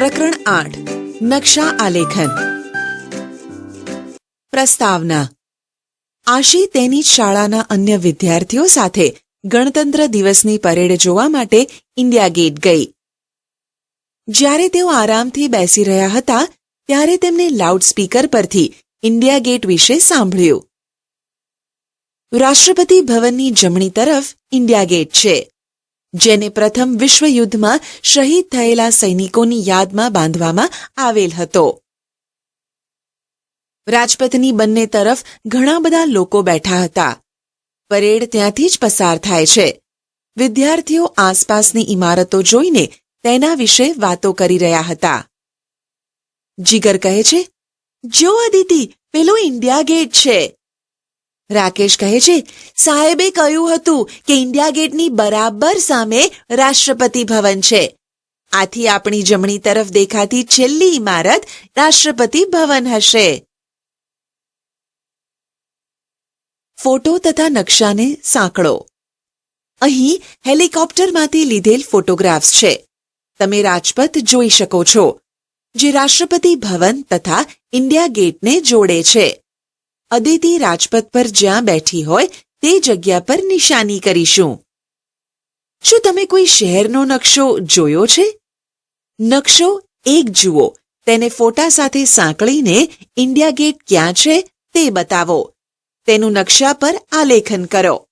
પ્રકરણ આઠ, નકશા આલેખન. પ્રસ્તાવના. આશી તેની શાળાના અન્ય વિદ્યાર્થીઓ સાથે ગણતંત્ર દિવસની પરેડ જોવા માટે ઇન્ડિયા ગેટ ગઈ. જ્યારે તેઓ આરામથી બેસી રહ્યા હતા, ત્યારે તેમને લાઉડસ્પીકર પરથી ઇન્ડિયા ગેટ વિશે સાંભળ્યું. રાષ્ટ્રપતિ ભવનની જમણી તરફ ઇન્ડિયા ગેટ છે. જેને પ્રથમ વિશ્વયુદ્ધમાં શહીદ થયેલા સૈનિકોની યાદમાં બાંધવામાં આવેલ હતો. રાજપથની બંને તરફ ઘણા બધા લોકો બેઠા હતા. પરેડ ત્યાંથી જ પસાર થાય છે. વિદ્યાર્થીઓ આસપાસની ઇમારતો જોઈને તેના વિશે વાતો કરી રહ્યા હતા. જીગર કહે છે જો અદિતિ પેલો ઇન્ડિયા ગેટ છે. રાકેશ કહે છે, સાહેબે કહ્યું હતું કે ઇન્ડિયા ગેટની બરાબર સામે રાષ્ટ્રપતિ ભવન છે. આથી આપણી જમણી તરફ દેખાતી છેલ્લી ઇમારત રાષ્ટ્રપતિ ભવન હશે. ફોટો તથા નકશાને સાંકળો. અહીં હેલિકોપ્ટરમાંથી લીધેલ ફોટોગ્રાફ્સ છે. તમે રાજપથ જોઈ શકો છો, જે રાષ્ટ્રપતિ ભવન તથા ઇન્ડિયા ગેટને જોડે છે. અદિતિ રાજપથ પર જ્યાં બેઠી હોય તે જગ્યા પર નિશાની કરીશું. શું તમે કોઈ શહેરનો નકશો જોયો છે? નકશો એક જુઓ, તેને ફોટા સાથે સાંકળીને ઇન્ડિયા ગેટ ક્યાં છે તે બતાવો. તેનું નકશા પર આલેખન કરો.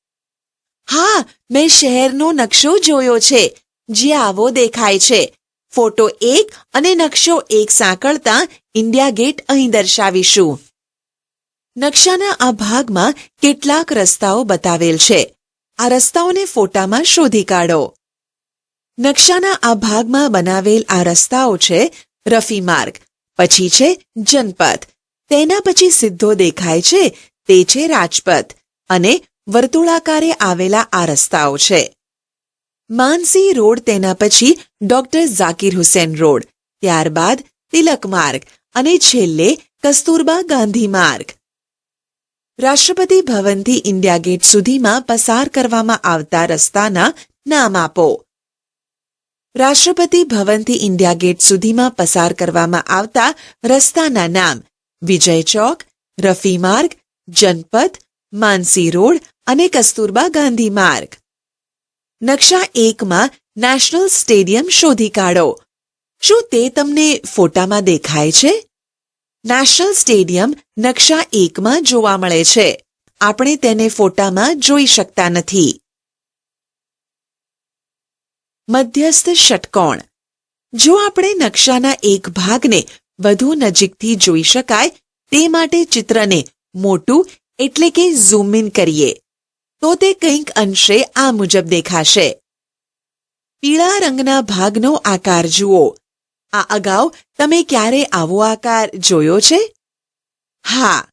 હા, મેં શહેરનો નકશો જોયો છે, જે આવો દેખાય છે. ફોટો એક અને નકશો એક સાંકળતા ઇન્ડિયા ગેટ અહીં દર્શાવીશું. નકશાના આ ભાગમાં કેટલાક રસ્તાઓ બતાવેલ છે. આ રસ્તાઓને ફોટામાં શોધી કાઢો. નકશાના આ ભાગમાં બનાવેલ આ રસ્તાઓ છે રફી માર્ગ, પછી છે જનપથ. તેના પછી સીધો દેખાય છે તે છે રાજપથ અને વર્તુળાકારે આવેલા આ રસ્તાઓ છે. માનસી રોડ તેના પછી ડોક્ટર ઝાકીર હુસેન રોડ, ત્યારબાદ તિલક માર્ગ અને છેલ્લે કસ્તુરબા ગાંધી માર્ગ. રાષ્ટ્રપતિ ભવનથી ઇન્ડિયા ગેટ સુધીમાં પસાર કરવામાં આવતા રસ્તાના નામ આપો. રાષ્ટ્રપતિ ભવનથી ઇન્ડિયા ગેટ સુધીમાં પસાર કરવામાં આવતા રસ્તાના નામ વિજય ચોક, રફી માર્ગ, જનપથ, માનસી રોડ અને કસ્તુરબા ગાંધી માર્ગ. નકશા એકમાં નેશનલ સ્ટેડિયમ શોધી કાઢો. શું તે તમને ફોટામાં દેખાય છે? નેશનલ સ્ટેડિયમ નકશા એકમાં જોવા મળે છે. આપણે તેને ફોટામાં જોઈ શકતા નથી. મધ્યસ્થ ષટકોણ. જો આપણે નકશાના એક ભાગને વધુ નજીકથી જોઈ શકાય, તે માટે ચિત્રને મોટું એટલે કે ઝૂમ ઇન કરીએ. તો તે કંઈક અંશે આ મુજબ દેખાશે. પીળા રંગના ભાગનો આકાર જુઓ. આ અગાઉ તમે ક્યારે આવો આકાર જોયો છે? હા.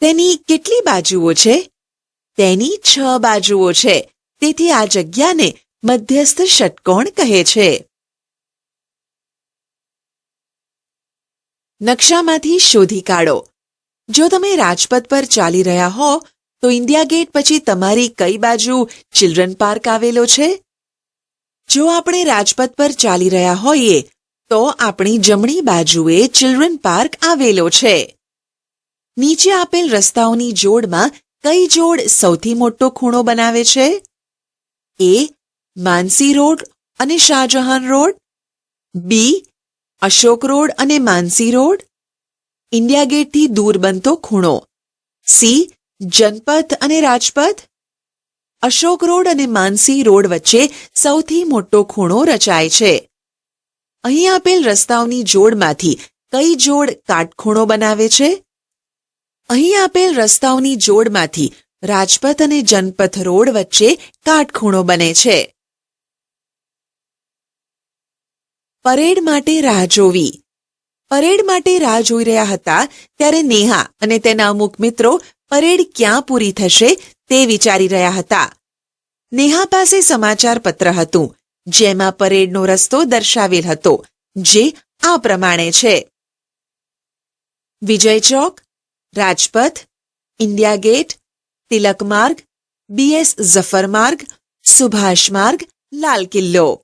તેની કેટલી બાજુઓ છે? તેની છ બાજુઓ છે. તેથી આ જગ્યાને મધ્યસ્થ ષટકોણ કહે છે. નકશામાંથી શોધી કાઢો. જો તમે રાજપથ પર ચાલી રહ્યા હો, તો ઇન્ડિયા ગેટ પછી તમારી કઈ બાજુ ચિલ્ડ્રન પાર્ક આવેલો છે? જો આપણે રાજપથ પર ચાલી રહ્યા હોઈએ તો આપણી જમણી બાજુએ ચિલ્ડ્રન પાર્ક આવેલો છે. નીચે આપેલ રસ્તાઓની જોડમાં કઈ જોડ સૌથી મોટો ખૂણો બનાવે છે? એ, માનસી રોડ અને Shahjahan road. B, Ashok road અને માનસી રોડ. ઇન્ડિયા ગેટથી દૂર બનતો ખૂણો. સી, જનપથ અને રાજપથ. અશોક રોડ અને માનસી રોડ વચ્ચે સૌથી મોટો ખૂણો રચાય છે. અહીં આપેલ રસ્તાઓની જોડમાંથી કઈ જોડ કાટખૂણો બનાવે છે? અહીં આપેલ રસ્તાઓની જોડમાંથી રાજપથ અને જનપથ રોડ વચ્ચે કાટખૂણો બને છે. પરેડ માટે રાહ જોવી. પરેડ માટે રાહ જોઈ રહ્યા હતા ત્યારે નેહા અને તેના અમુક મિત્રો પરેડ ક્યાં પૂરી થશે તે વિચારી રહ્યા હતા. નેહા પાસે સમાચાર પત્ર હતું. જેમાં પરેડનો રસ્તો દર્શાવેલ હતો, જે આ પ્રમાણે છે. Vijay Chowk, Rajpath, India Gate, Tilak Marg BS Zafar માર્ગ, સુભાષ માર્ગ, લાલ કિલ્લો.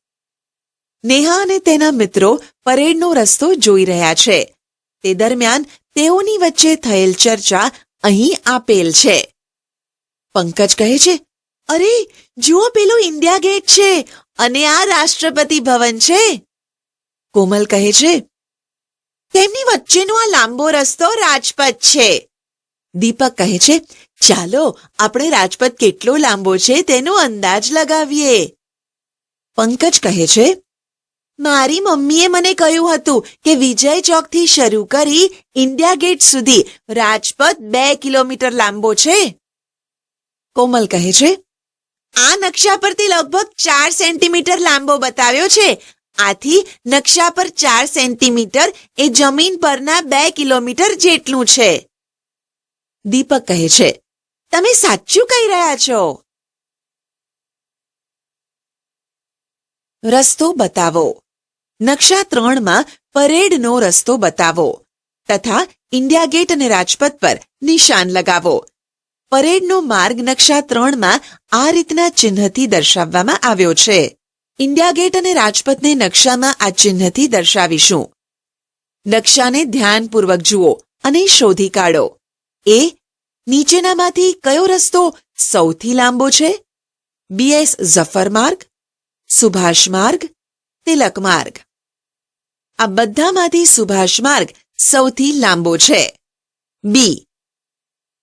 નેહા અને તેના મિત્રો પરેડનો રસ્તો જોઈ રહ્યા છે. તે દરમિયાન તેઓની વચ્ચે થયેલ ચર્ચા અહીં આપેલ છે. પંકજ કહે છે, અરે, જુઓ પેલું ઇન્ડિયા ગેટ છે અને આ રાષ્ટ્રપતિ ભવન છે? કોમલ કહે છે, તેમની વચ્ચેનો આ લાંબો રસ્તો રાજપથ છે. દીપક કહે છે, ચાલો, આપણે રાજપથ કેટલો લાંબો છે તેનો અંદાજ લગાવીએ. પંકજ કહે છે, મારી મમ્મીએ મને કહ્યું હતું કે વિજય ચોકથી શરૂ કરી ઇન્ડિયા ગેટ સુધી રાજપથ બે કિલોમીટર લાંબો છે. કોમલ કહે છે આ નકશા પરથી લગભગ ચાર સેન્ટીમીટર લાંબો બતાવ્યો છે. આથી નકશા પર ચાર સેન્ટીમીટર એ જમીન પરના બે કિલોમીટર જેટલું છે. દીપક કહે છે, તમે સાચું કહી રહ્યા છો. રસ્તો બતાવો. નકશા ત્રણમાં પરેડનો રસ્તો બતાવો. તથા ઇન્ડિયા ગેટ અને રાજપથ પર નિશાન લગાવો. પરેડનો માર્ગ નકશા ત્રણમાં આ રીતના ચિહ્નથી દર્શાવવામાં આવ્યો છે. ઇન્ડિયા ગેટ અને રાજપથને નકશામાં આ ચિહ્નથી દર્શાવીશું. નકશાને ધ્યાનપૂર્વક જુઓ અને શોધી કાઢો. એ, નીચેનામાંથી કયો રસ્તો સૌથી લાંબો છે? બીએસ ઝફર માર્ગ, સુભાષ માર્ગ, તિલક માર્ગ. આ બધામાંથી સુભાષ માર્ગ સૌથી લાંબો છે. બી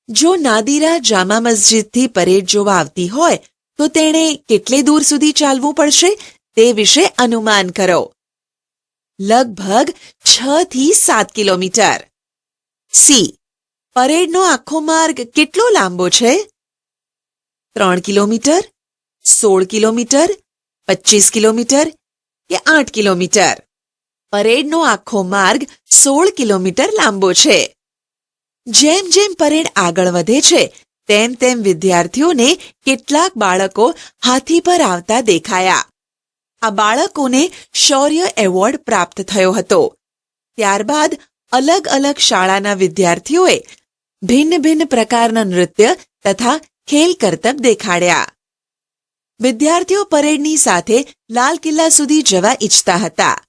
જો નાદિરા જામા મસ્જિદથી પરેડ જોવા આવતી હોય, તો તેણે કેટલે દૂર સુધી ચાલવું પડશે તે વિશે અનુમાન કરો. લગભગ છ થી સાત કિલોમીટર. સી. પરેડનો આખો માર્ગ કેટલો લાંબો છે? ત્રણ કિલોમીટર, સોળ કિલોમીટર, પચીસ કિલોમીટર કે આઠ કિલોમીટર? પરેડનો આખો માર્ગ સોળ કિલોમીટર લાંબો છે. જેમ જેમ પરેડ આગળ વધે છે, તેમ તેમ વિદ્યાર્થીઓને કેટલાક બાળકો હાથી પર આવતા દેખાયા. આ બાળકોને શૌર્ય એવોર્ડ પ્રાપ્ત થયો હતો. ત્યારબાદ અલગ અલગ શાળાના વિદ્યાર્થીઓએ ભિન્ન ભિન્ન પ્રકારના નૃત્ય તથા ખેલ કરતબ દેખાડ્યા. વિદ્યાર્થીઓ પરેડની સાથે લાલ કિલ્લા સુધી જવા ઈચ્છતા હતા.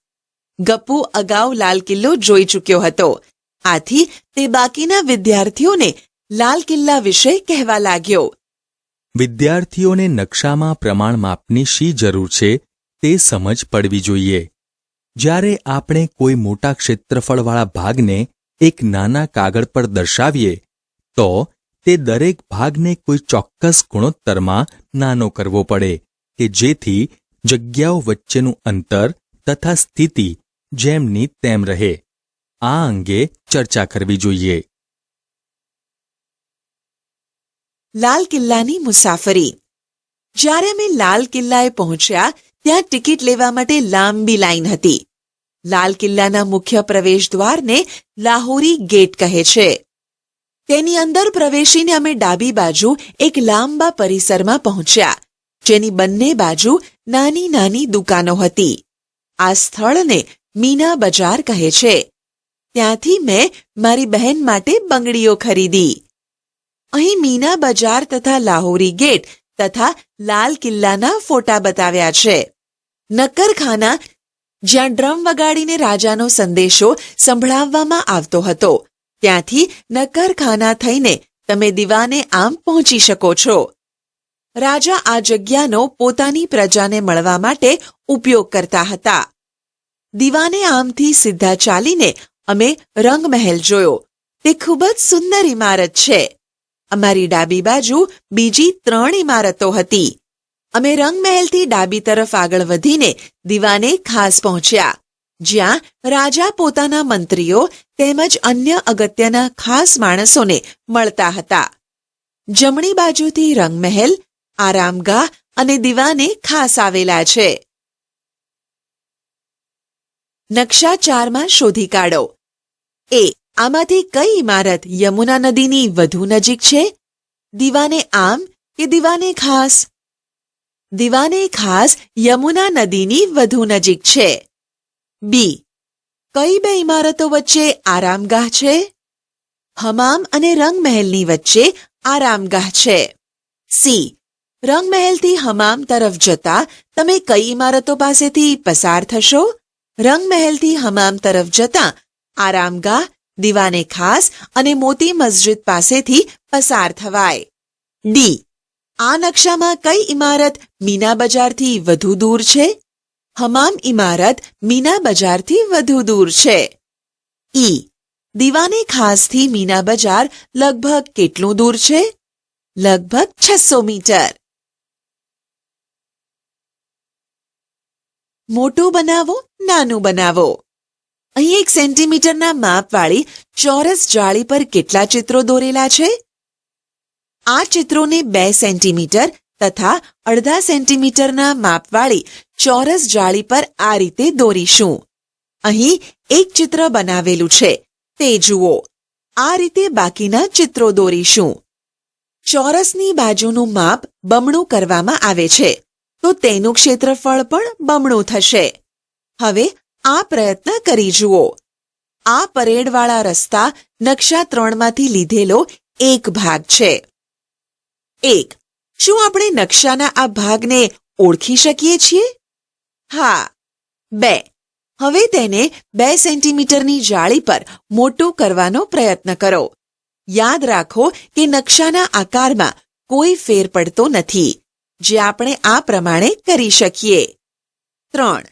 ગપ્પુ અગાઉ લાલ કિલ્લો જોઈ ચૂક્યો હતો. આથી તે બાકીના વિદ્યાર્થીઓને લાલ કિલ્લા વિશે કહેવા લાગ્યો. વિદ્યાર્થીઓને નકશામાં પ્રમાણ માપની શી જરૂર છે તે સમજ પડવી જોઈએ. જ્યારે આપણે કોઈ મોટા ક્ષેત્રફળવાળા ભાગને એક નાના કાગળ પર દર્શાવીએ, તો તે દરેક ભાગને કોઈ ચોક્કસ ગુણોત્તરમાં નાનો કરવો પડે કે જેથી જગ્યાઓ વચ્ચેનું અંતર તથા સ્થિતિ જેમની તેમ રહે. આ અંગે ચર્ચા કરવી જોઈએ. લાલ કિલ્લાની મુસાફરી. જ્યારે અમે લાલ કિલ્લાએ પહોંચ્યા, ત્યાં ટિકિટ લેવા માટે લાંબી લાઈન હતી. લાલ કિલ્લાના મુખ્ય પ્રવેશ દ્વારને લાહોરી ગેટ કહે છે. તેની અંદર પ્રવેશીને અમે ડાબી બાજુ એક લાંબા પરિસરમાં પહોંચ્યા, જેની બંને બાજુ નાની નાની દુકાનો હતી. આ સ્થળને મીના બજાર કહે છે. ત્યાંથી મેં મારી બહેન માટે બંગડીઓ ખરીદી. અહીં મીના બજાર તથા લાહોરી ગેટ તથા લાલ કિલ્લાના ફોટા બતાવ્યા છે. નક્કરખાના, જ્યાં ડ્રમ વગાડીને રાજાનો સંદેશો સંભળાવવામાં આવતો હતો. ત્યાંથી નક્કરખાના થઈને તમે દીવાને આમ પહોંચી શકો છો. રાજા આ જગ્યાનો પોતાની પ્રજાને મળવા માટે ઉપયોગ કરતા હતા. દીવાને આમથી સીધા ચાલીને અમે રંગમહેલ જોયો. તે ખૂબ જ સુંદર ઇમારત છે. અમારી ડાબી બાજુ બીજી ત્રણ ઇમારતો હતી. અમે રંગમહેલથી ડાબી તરફ આગળ વધીને દીવાને ખાસ પહોંચ્યા. જ્યાં રાજા પોતાના મંત્રીઓ તેમજ અન્ય અગત્યના ખાસ માણસોને મળતા હતા. જમણી બાજુથી રંગમહેલ, આરામગાહ અને દીવાને ખાસ આવેલા છે. નકશા ચારમાં શોધી કાઢો. એ આમાંથી કઈ ઇમારત યમુના નદીની વધુ નજીક છે? દીવાને આમ કે દીવાને ખાસ? દીવાને ખાસ યમુના નદીની વધુ નજીક છે. બી. કઈ બે ઇમારતો વચ્ચે આરામગાહ છે? હમામ અને રંગમહેલની વચ્ચે આરામગાહ છે. સી. રંગમહેલથી હમામ તરફ જતા તમે કઈ ઇમારતો પાસેથી પસાર થશો? રંગમહેલથી હમામ તરફ જતા આરામગાહ દીવાને ખાસ અને મોતી મસ્જિદ પાસેથી પસાર થવાય. ડી. આ નકશામાં કઈ ઇમારત મીના બજારથી વધુ દૂર છે? હમામ ઇમારત મીના બજારથી વધુ દૂર છે. ઈ. દીવાને ખાસથી મીના બજાર લગભગ કેટલું દૂર છે? લગભગ છસો મીટર. મોટું બનાવો, નાનું બનાવો. અહીં એક સેન્ટીમીટરના માપવાળી ચોરસ જાળી પર કેટલા ચિત્રો દોરેલા છે? આ ચિત્રોને બે સેન્ટીમીટર તથા અડધા સેન્ટીમીટરના માપવાળી ચોરસ જાળી પર આ રીતે દોરીશું. અહીં એક ચિત્ર બનાવેલું છે. તે જુઓ. આ રીતે બાકીના ચિત્રો દોરીશું. ચોરસની બાજુનું માપ બમણું કરવામાં આવે છે. તો તેનું ક્ષેત્રફળ પણ બમણું થશે. હવે આ પ્રયત્ન કરી જુઓ. આ પરેડવાળા રસ્તા નકશા ત્રણમાંથી લીધેલો એક ભાગ છે. એક, શું આપણે નકશાના આ ભાગને ઓળખી શકીએ છીએ? હા. બે, હવે તેને બે સેન્ટીમીટરની જાળી પર મોટું કરવાનો પ્રયત્ન કરો. યાદ રાખો કે નકશાના આકારમાં કોઈ ફેર પડતો નથી, જે આપણે આ પ્રમાણે કરી શકીએ. ત્રણ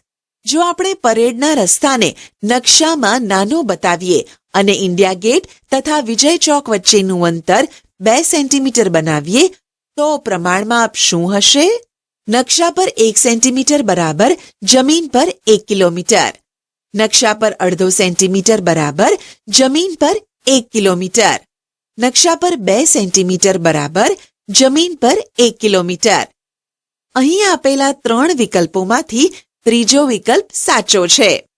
જો આપણે પરેડના રસ્તાને નકશામાં નાનો બતાવીએ અને ઇન્ડિયા ગેટ તથા વિજય ચોક વચ્ચેનું અંતર બે સેન્ટીમીટર બનાવીએ, તો પ્રમાણમાપ શું હશે? નકશા પર એક સેન્ટીમીટર બરાબર, જમીન પર એક કિલોમીટર. નકશા પર અડધો સેન્ટીમીટર બરાબર, જમીન પર એક કિલોમીટર. નકશા પર બે સેન્ટીમીટર બરાબર, જમીન પર એક કિલોમીટર. અહીં આપેલા ત્રણ વિકલ્પોમાંથી ત્રીજો વિકલ્પ સાચો છે.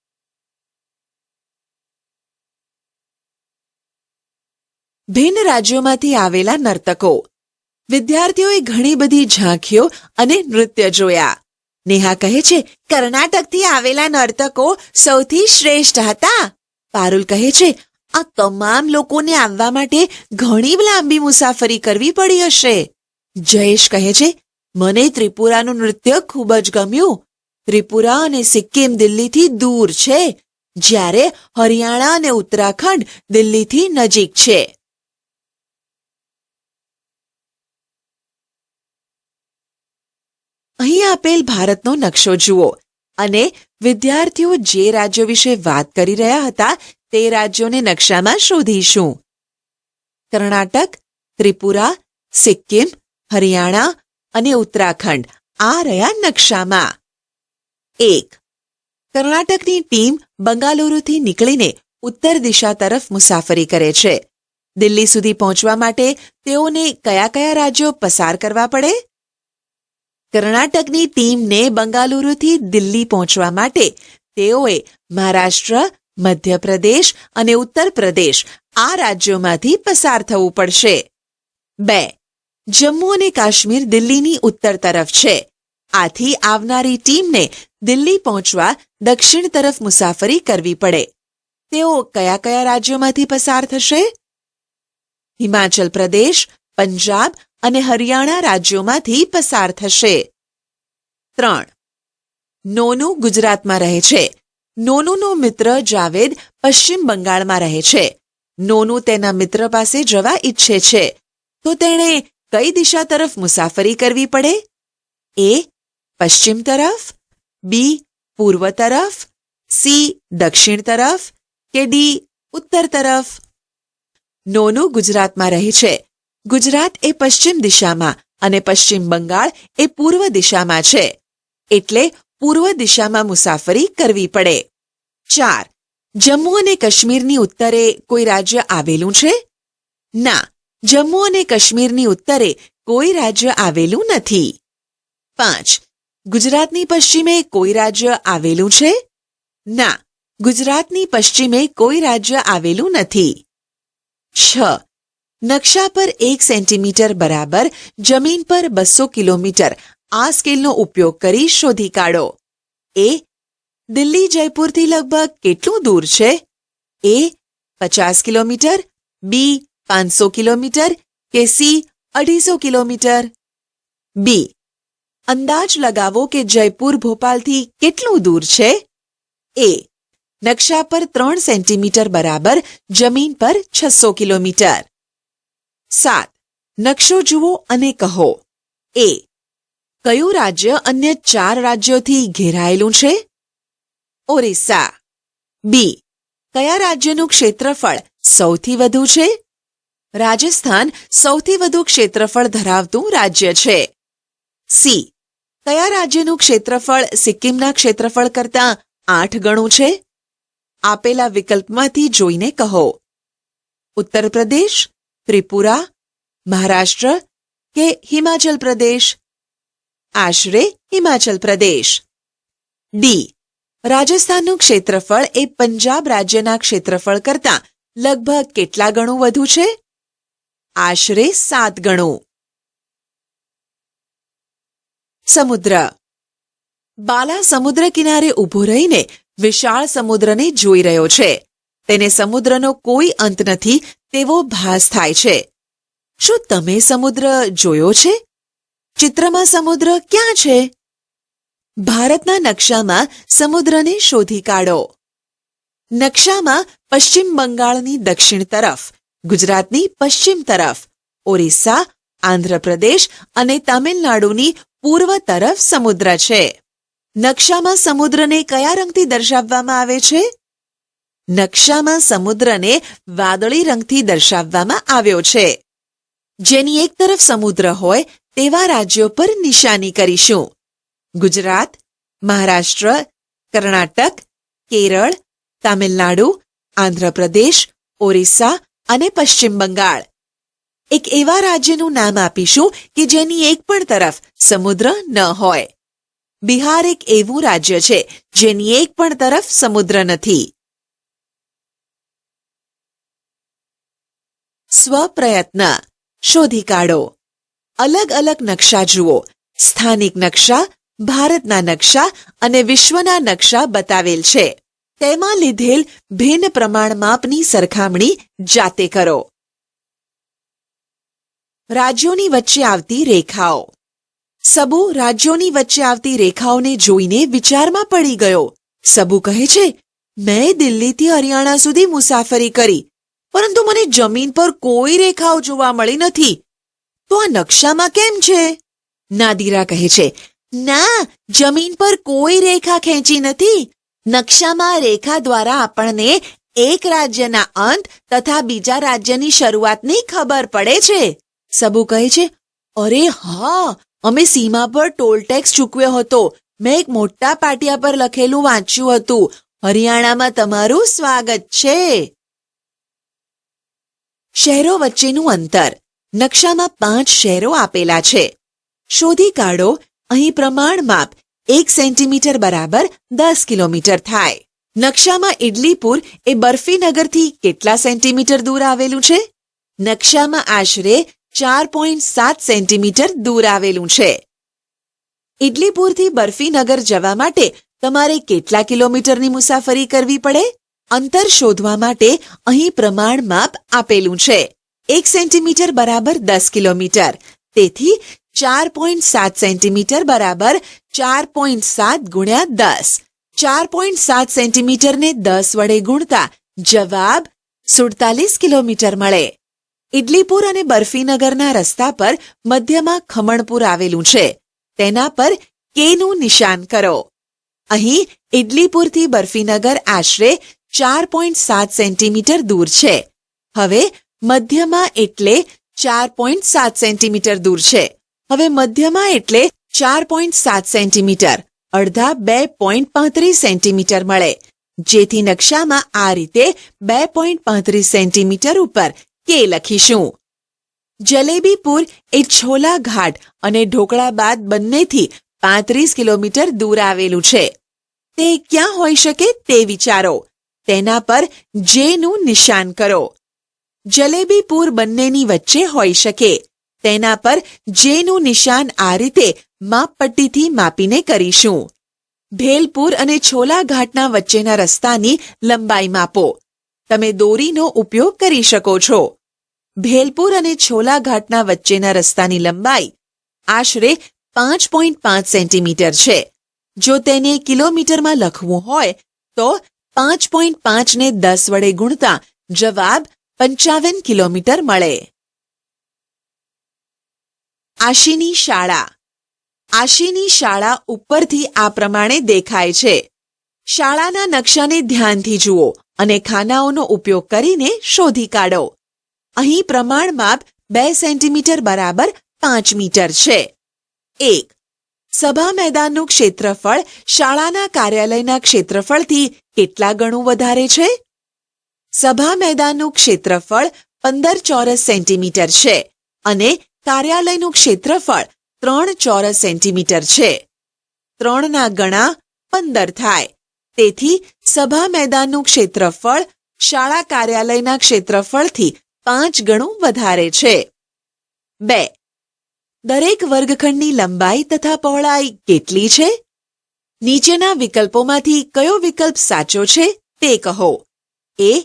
ભિન્ન રાજ્યોમાંથી આવેલા નર્તકો. વિદ્યાર્થીઓએ ઘણી બધી ઝાંખીઓ અને નૃત્ય જોયા. નેહા કહે છે, કર્ણાટકથી આવેલા નર્તકો સૌથી શ્રેષ્ઠ હતા. પારુલ કહે છે, આ તમામ લોકોને આવવા માટે ઘણી લાંબી મુસાફરી કરવી પડી હશે. જયેશ કહે છે, મને ત્રિપુરાનું નૃત્ય ખૂબ જ ગમ્યું. ત્રિપુરા અને સિક્કિમ દિલ્હીથી દૂર છે, જ્યારે હરિયાણા અને ઉત્તરાખંડ દિલ્હીથી નજીક છે. અહીં આપેલ ભારતનો નકશો જુઓ અને વિદ્યાર્થીઓ જે રાજ્યો વિશે વાત કરી રહ્યા હતા તે રાજ્યોને નકશામાં શોધીશું. કર્ણાટક, ત્રિપુરા, સિક્કિમ, હરિયાણા અને ઉત્તરાખંડ આ રહ્યા નકશામાં. એક. કર્ણાટકની ટીમ બંગાલુરુથી નીકળીને ઉત્તર દિશા તરફ મુસાફરી કરે છે. દિલ્હી સુધી પહોંચવા માટે તેઓને કયા કયા રાજ્યો પસાર કરવા પડે? કર્ણાટકની ટીમને બંગાલુરુથી દિલ્હી પહોંચવા માટે તેઓએ મહારાષ્ટ્ર, મધ્યપ્રદેશ અને ઉત્તર પ્રદેશ આ રાજ્યોમાંથી પસાર થવું પડશે. બે. જમ્મુ અને કાશ્મીર દિલ્હીની ઉત્તર તરફ છે. આથી આવનારી ટીમને દિલ્હી પહોંચવા દક્ષિણ તરફ મુસાફરી કરવી પડે. તેઓ કયા કયા રાજ્યોમાંથી પસાર થશે? હિમાચલ પ્રદેશ, પંજાબ અને હરિયાણા રાજ્યોમાંથી પસાર થશે. ત્રણ. નોનુ ગુજરાતમાં રહે છે. નોનુનો મિત્ર જાવેદ પશ્ચિમ બંગાળમાં રહે છે. નોનુ તેના મિત્ર પાસે જવા ઈચ્છે છે. તો તેણે કઈ દિશા તરફ મુસાફરી કરવી પડે? એ પશ્ચિમ તરફ બી પૂર્વ તરફ સી દક્ષિણ તરફ કે ડી ઉત્તર તરફ? નોનુ ગુજરાતમાં રહે છે. ગુજરાત એ પશ્ચિમ દિશામાં અને પશ્ચિમ બંગાળ એ પૂર્વ દિશામાં છે. એટલે પૂર્વ દિશામાં મુસાફરી કરવી પડે. ચાર. જમ્મુ અને કાશ્મીરની ઉત્તરે કોઈ રાજ્ય આવેલું છે? ના. જમ્મુ અને કાશ્મીરની ઉત્તરે કોઈ રાજ્ય આવેલું નથી. પાંચ. ગુજરાતની પશ્ચિમે કોઈ રાજ્ય આવેલું છે? ના, ગુજરાતની પશ્ચિમે કોઈ રાજ્ય આવેલું નથી. છ, નકશા પર એક સેન્ટીમીટર બરાબર, જમીન પર બસો કિલોમીટર, આ સ્કેલનો ઉપયોગ કરી શોધી કાઢો. એ, દિલ્હી જયપુરથી લગભગ કેટલું દૂર છે? એ, પચાસ કિલોમીટર, બી, પાંચસો કિલોમીટર કે સી, અઢીસો કિલોમીટર? બી અંદાજ લગાવો કે જયપુર ભોપાલથી કેટલું દૂર છે? એ. નકશા પર ત્રણ સેન્ટીમીટર બરાબર, જમીન પર છસો કિલોમીટર. સાત. નકશો જુઓ અને કહો. એ. કયું રાજ્ય અન્ય ચાર રાજ્યોથી ઘેરાયેલું છે? ઓરિસ્સા. બી. કયા રાજ્યનું ક્ષેત્રફળ સૌથી વધુ છે? રાજસ્થાન સૌથી વધુ ક્ષેત્રફળ ધરાવતું રાજ્ય છે. સી. કયા રાજ્યનું ક્ષેત્રફળ સિક્કિમના ક્ષેત્રફળ કરતાં આઠ ગણું છે? આપેલા વિકલ્પમાંથી જોઈને કહો. ઉત્તર પ્રદેશ, ત્રિપુરા, મહારાષ્ટ્ર કે હિમાચલ પ્રદેશ? આશરે હિમાચલ પ્રદેશ. ડી. રાજસ્થાનનું ક્ષેત્રફળ એ પંજાબ રાજ્યના ક્ષેત્રફળ કરતાં લગભગ કેટલા ગણું વધુ છે? આશરે સાત ગણું. સમુદ્ર. બાલા સમુદ્ર કિનારે ઊભો રહીને વિશાળ સમુદ્રને જોઈ રહ્યો છે. તેને સમુદ્રનો કોઈ અંત નથી, તેવો ભાસ થાય છે. શું તમે સમુદ્ર જોયો છે? ચિત્રમાં સમુદ્ર ક્યાં છે? ભારતના નકશામાં સમુદ્રને શોધી કાઢો. નકશામાં પશ્ચિમ બંગાળની દક્ષિણ તરફ, ગુજરાતની પશ્ચિમ તરફ, ઓરિસ્સા, આંધ્રપ્રદેશ અને તામિલનાડુની પૂર્વ તરફ સમુદ્ર છે. નકશામાં સમુદ્રને કયા રંગથી દર્શાવવામાં આવે છે? નકશામાં સમુદ્રને વાદળી રંગથી દર્શાવવામાં આવ્યો છે. જેની એક તરફ સમુદ્ર હોય, તેવા રાજ્યો પર નિશાની કરીશું. ગુજરાત, મહારાષ્ટ્ર, કર્ણાટક, કેરળ, તામિલનાડુ, આંધ્રપ્રદેશ, ઓરિસ્સા અને પશ્ચિમ બંગાળ. એક એવા રાજ્યનું નામ આપીશું કે જેની એક પણ તરફ સમુદ્ર ન હોય. બિહાર એક એવું રાજ્ય છે જેની એક પણ તરફ સમુદ્ર નથી. સ્વપ્રયત્ન. શોધી કાઢો. અલગ અલગ નકશા જુઓ. સ્થાનિક નકશા, ભારતના નકશા અને વિશ્વના નકશા બતાવેલ છે. તેમાં લીધેલ ભિન્ન પ્રમાણ માપની સરખામણી જાતે કરો. રાજ્યોની વચ્ચે આવતી રેખાઓ. સબુ રાજ્યોની વચ્ચે આવતી રેખાઓને જોઈને વિચારમાં પડી ગયો. સબુ કહે છે, મેં દિલ્હીથી હરિયાણા સુધી મુસાફરી કરી, પરંતુ મને જમીન પર કોઈ રેખાઓ જોવા મળી નથી. તો આ નકશામાં કેમ છે? નાદીરા કહે છે, ના, જમીન પર કોઈ રેખા ખેંચી નથી. નકશામાં રેખા દ્વારા આપણને એક રાજ્યના અંત તથા બીજા રાજ્યની શરૂઆતની ખબર પડે છે. સબુ કહે છે, અરે હા, અમે સીમા પર ટોલ ટેક્સ ચૂકવ્યો હતો. મેં એક મોટા પાટિયા પર લખેલું વાંચ્યું હતું. હરિયાણામાં તમારું સ્વાગત છે. શહેરો વચ્ચેનું અંતર. નકશામાં પાંચ શહેરો આપેલા છે. શોધી કાઢો, અહીં પ્રમાણ માપ એક સેન્ટીમીટર બરાબર દસ કિલોમીટર થાય. નકશામાં ઇડલીપુર એ બર્ફીનગરથી કેટલા સેન્ટીમીટર દૂર આવેલું છે? નકશામાં આશરે ચાર પોઈન્ટ સાત સેન્ટીમીટર દૂર આવેલું છે. ઇડલીપુરથી બર્ફીનગર જવા માટે તમારે કેટલા કિલોમીટરની મુસાફરી કરવી પડે? અંતર શોધવા માટે અહીં પ્રમાણ માપ આપેલું છે. એક સેન્ટીમીટર બરાબર દસ કિલોમીટર. તેથી ચાર પોઈન્ટ સાત સેન્ટીમીટર બરાબર ચાર પોઈન્ટ સાત ગુણ્યા દસ. ચાર પોઈન્ટ સાત સેન્ટીમીટરને દસ વડે ગુણતા જવાબ સુડતાલીસ કિલોમીટર મળે. ઇડલીપુર અને બર્ફીનગરના રસ્તા પર મધ્યમાં ખમણપુર આવેલું છે. તેના પર કેનું નિશાન કરો. અહીં ઇડલીપુરથી બર્ફીનગર આશરે ચાર પોઈન્ટ સાત સેન્ટીમીટર દૂર છે. હવે મધ્યમાં એટલે ચાર પોઈન્ટ સાત સેન્ટીમીટર દૂર છે. હવે મધ્યમાં એટલે ચાર પોઈન્ટ સાત સેન્ટીમીટર, અડધા બે પોઈન્ટ પાંત્રીસ સેન્ટીમીટર મળે. જેથી નકશામાં આ રીતે બે પોઈન્ટ પાંત્રીસ સેન્ટીમીટર ઉપર કે લખીશું? જલેબીપુર એ છોલા ઘાટ અને ઢોકળા બાદ બંનેથી પાંત્રીસ કિલોમીટર દૂર આવેલું છે. તે ક્યાં હોઈ શકે તે વિચારો. તેના પર જેનું નિશાન કરો. જલેબીપુર બંનેની વચ્ચે હોઈ શકે. તેના પર જેનું નિશાન આ રીતે માપપટ્ટીથી માપીને કરીશું. ભેલપુર અને છોલા ઘાટના વચ્ચેના રસ્તાની લંબાઈ માપો. તમે દોરીનો ઉપયોગ કરી શકો છો. ભેલપુર અને છોલાઘાટના વચ્ચેના રસ્તાની લંબાઈ આશરે પાંચ પોઈન્ટ પાંચ સેન્ટીમીટર છે. જો તેને કિલોમીટરમાં લખવું હોય, તો પાંચ પોઈન્ટ પાંચને દસ વડે ગુણતા જવાબ પંચાવન કિલોમીટર મળે. આશીની શાળા. આશીની શાળા ઉપરથી આ પ્રમાણે દેખાય છે. શાળાના નકશાને ધ્યાનથી જુઓ. અને ખાનાઓનો ઉપયોગ કરીને શોધી કાઢો. અહીં પ્રમાણ માપ બે સેન્ટીમીટર બરાબર પાંચ મીટર છે. એક. સભા મેદાનનું ક્ષેત્રફળ શાળાના કાર્યાલયના ક્ષેત્રફળથી કેટલા ગણું વધારે છે? સભા મેદાનનું ક્ષેત્રફળ પંદર ચોરસ સેન્ટીમીટર છે અને કાર્યાલયનું ક્ષેત્રફળ ત્રણ ચોરસ સેન્ટીમીટર છે. ત્રણના ગણા પંદર થાય. તેથી સભા મેદાનનું ક્ષેત્રફળ શાળા કાર્યાલયના ક્ષેત્રફળથી પાંચ ગણું વધારે છે. બે. દરેક વર્ગખંડની લંબાઈ તથા પહોળાઈ કેટલી છે? નીચેના વિકલ્પોમાંથી કયો વિકલ્પ સાચો છે તે કહો. એ.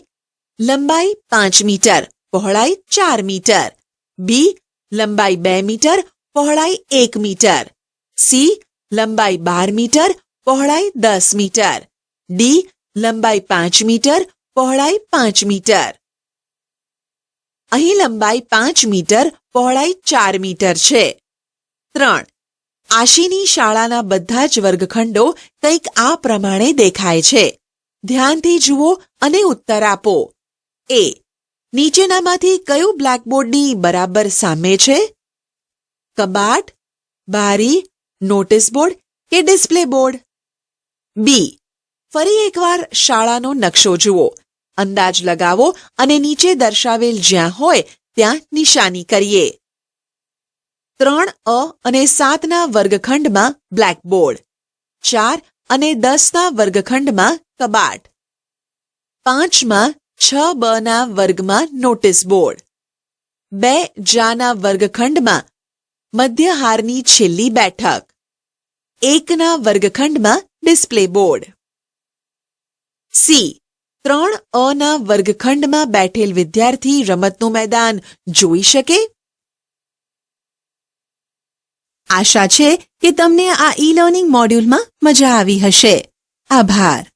લંબાઈ પાંચ મીટર, પહોળાઈ ચાર મીટર. બી. લંબાઈ બે મીટર, પહોળાઈ એક મીટર. સી. લંબાઈ બાર મીટર, પહોળાઈ દસ મીટર. ડી. લંબાઈ પાંચ મીટર, પહોળાઈ પાંચ મીટર. અહીં લંબાઈ પાંચ મીટર, પહોળાઈ ચાર મીટર છે. ત્રણ. આશીની શાળાના બધા જ વર્ગખંડો કંઈક આ પ્રમાણે દેખાય છે. ધ્યાનથી જુઓ અને ઉત્તર આપો. એ. નીચેનામાંથી કયું બ્લેકબોર્ડની બરાબર સામે છે? કબાટ, બારી, નોટિસ બોર્ડ કે ડિસ્પ્લે બોર્ડ? બી. ફરી એકવાર શાળાનો નકશો જુઓ. અંદાજ લગાવો અને નીચે દર્શાવેલ જ્યાં હોય ત્યાં નિશાની કરીએ. ત્રણ અ અને સાતના વર્ગખંડમાં બ્લેકબોર્ડ. ચાર અને દસના વર્ગખંડમાં કબાટ. પાંચમાં છ બના વર્ગમાં નોટિસ બોર્ડ. બે જાના વર્ગખંડમાં મધ્યહારની છેલ્લી બેઠક. એકના વર્ગખંડમાં ડિસ્પ્લે બોર્ડ. સી. ત્રણ અના વર્ગખંડમાં બેઠેલ વિદ્યાર્થી રમતનું મેદાન જોઈ શકે? આશા છે કે તમને આ ઈ લર્નિંગ મોડ્યુલમાં મજા આવી હશે. આભાર.